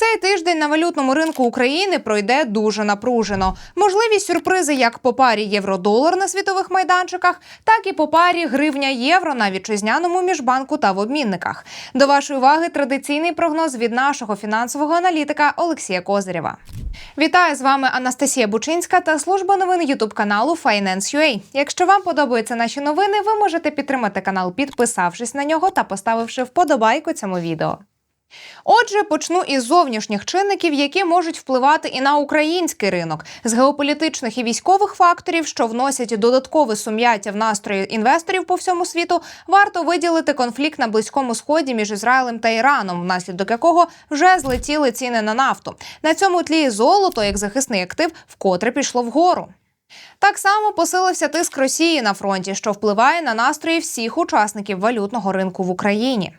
Цей тиждень на валютному ринку України пройде дуже напружено. Можливі сюрпризи як по парі євро-долар на світових майданчиках, так і по парі гривня-євро на вітчизняному міжбанку та в обмінниках. До вашої уваги традиційний прогноз від нашого фінансового аналітика Олексія Козирєва. Вітаю з вами Анастасія Бучинська та служба новин Ютуб каналу Finance.ua. Якщо вам подобаються наші новини, ви можете підтримати канал, підписавшись на нього та поставивши вподобайку цьому відео. Отже, почну із зовнішніх чинників, які можуть впливати і на український ринок, з геополітичних і військових факторів, що вносять додаткове сум'яття в настрої інвесторів по всьому світу. Варто виділити конфлікт на близькому сході між Ізраїлем та Іраном, внаслідок якого вже злетіли ціни на нафту. На цьому тлі золото, як захисний актив, вкотре пішло вгору. Так само посилився тиск Росії на фронті, що впливає на настрої всіх учасників валютного ринку в Україні.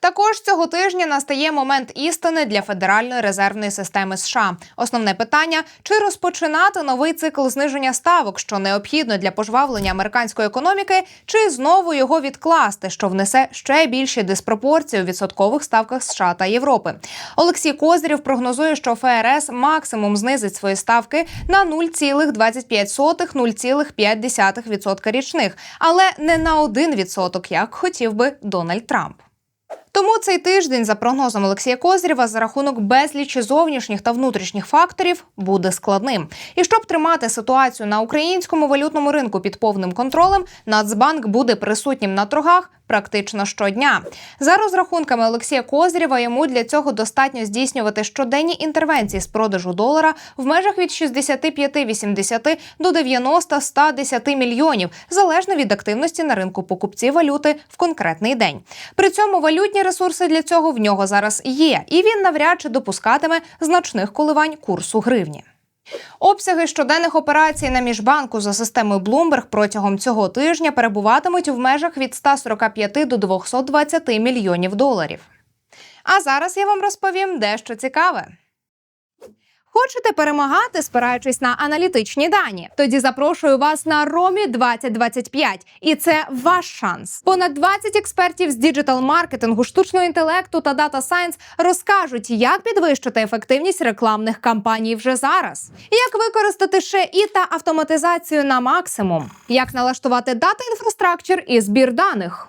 Також цього тижня настає момент істини для Федеральної резервної системи США. Основне питання: чи розпочинати новий цикл зниження ставок, що необхідно для пожвавлення американської економіки, чи знову його відкласти, що внесе ще більші диспропорції у відсоткових ставках США та Європи. Олексій Козирєв прогнозує, що ФРС максимум знизить свої ставки на 0,25-0,5% річних, але не на 1%, як хотів би Дональд Трамп. Тому цей тиждень, за прогнозом Олексія Козирєва, за рахунок безлічі зовнішніх та внутрішніх факторів буде складним. І щоб тримати ситуацію на українському валютному ринку під повним контролем, Нацбанк буде присутнім на торгах практично щодня. За розрахунками Олексія Козирєва, йому для цього достатньо здійснювати щоденні інтервенції з продажу долара в межах від 65-80 до 90-110 мільйонів, залежно від активності на ринку покупців валюти в конкретний день. При цьому валютні ресурси для цього в нього зараз є, і він навряд чи допускатиме значних коливань курсу гривні. Обсяги щоденних операцій на міжбанку за системою Bloomberg протягом цього тижня перебуватимуть в межах від 145 до 220 мільйонів доларів. А зараз я вам розповім дещо цікаве. Хочете перемагати, спираючись на аналітичні дані? Тоді запрошую вас на Ромі 2025. І це ваш шанс. Понад 20 експертів з діджитал-маркетингу, штучного інтелекту та дата сайенс розкажуть, як підвищити ефективність рекламних кампаній вже зараз, як використати ще і та автоматизацію на максимум, як налаштувати дата інфраструктур і збір даних.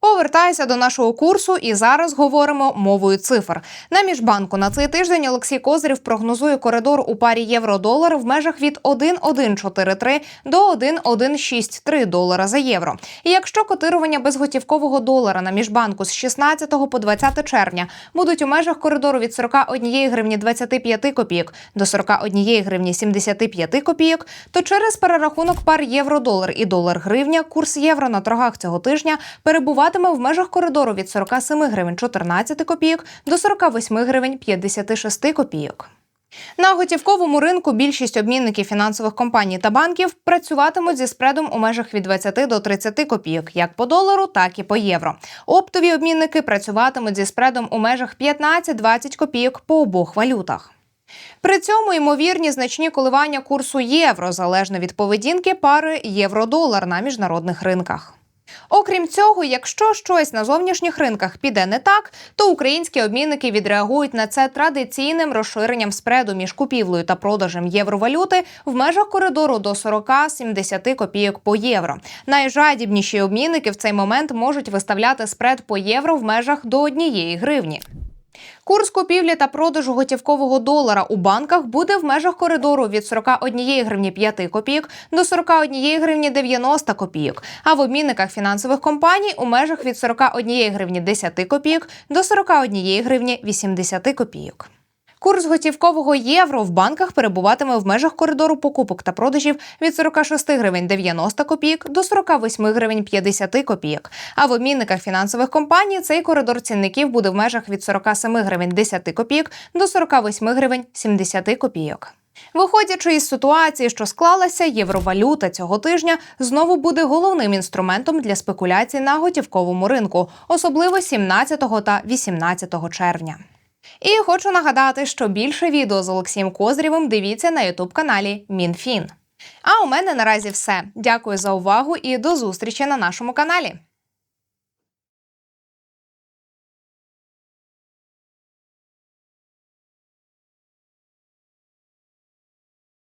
Повертаюся до нашого курсу, і зараз говоримо мовою цифр. На міжбанку на цей тиждень Олексій Козирів прогнозує коридор у парі євро-долар в межах від 1,143 до 1,163 долара за євро. І якщо котирування безготівкового долара на міжбанку з 16 по 20 червня будуть у межах коридору від 41 гривні 25 копійок до 41 гривні 75 копійок, то через перерахунок пар євро-долар і долар-гривня курс євро на торгах цього тижня перебуває в межах коридору від 47 гривень 14 копійок до 48 гривень 56 копійок. На готівковому ринку більшість обмінників фінансових компаній та банків працюватимуть зі спредом у межах від 20 до 30 копійок, як по долару, так і по євро. Оптові обмінники працюватимуть зі спредом у межах 15-20 копійок по обох валютах. При цьому ймовірні значні коливання курсу євро залежно від поведінки пари євро-долар на міжнародних ринках. Окрім цього, якщо щось на зовнішніх ринках піде не так, то українські обмінники відреагують на це традиційним розширенням спреду між купівлею та продажем євровалюти в межах коридору до 40-70 копійок по євро. Найжадібніші обмінники в цей момент можуть виставляти спред по євро в межах до однієї гривні. Курс купівлі та продажу готівкового долара у банках буде в межах коридору від 41 гривні 5 копійок до 41 гривні 90 копійок, а в обмінниках фінансових компаній у межах від 41 гривні 10 копійок до 41 гривні 80 копійок. Курс готівкового євро в банках перебуватиме в межах коридору покупок та продажів від 46 гривень 90 копійок до 48 гривень 50 копійок. А в обмінниках фінансових компаній цей коридор цінників буде в межах від 47 гривень 10 копійок до 48 гривень 70 копійок. Виходячи із ситуації, що склалася, євровалюта цього тижня знову буде головним інструментом для спекуляцій на готівковому ринку, особливо 17 та 18 червня. І хочу нагадати, що більше відео з Олексієм Козрєвим дивіться на ютуб каналі МінФін. А у мене наразі все. Дякую за увагу і до зустрічі на нашому каналі.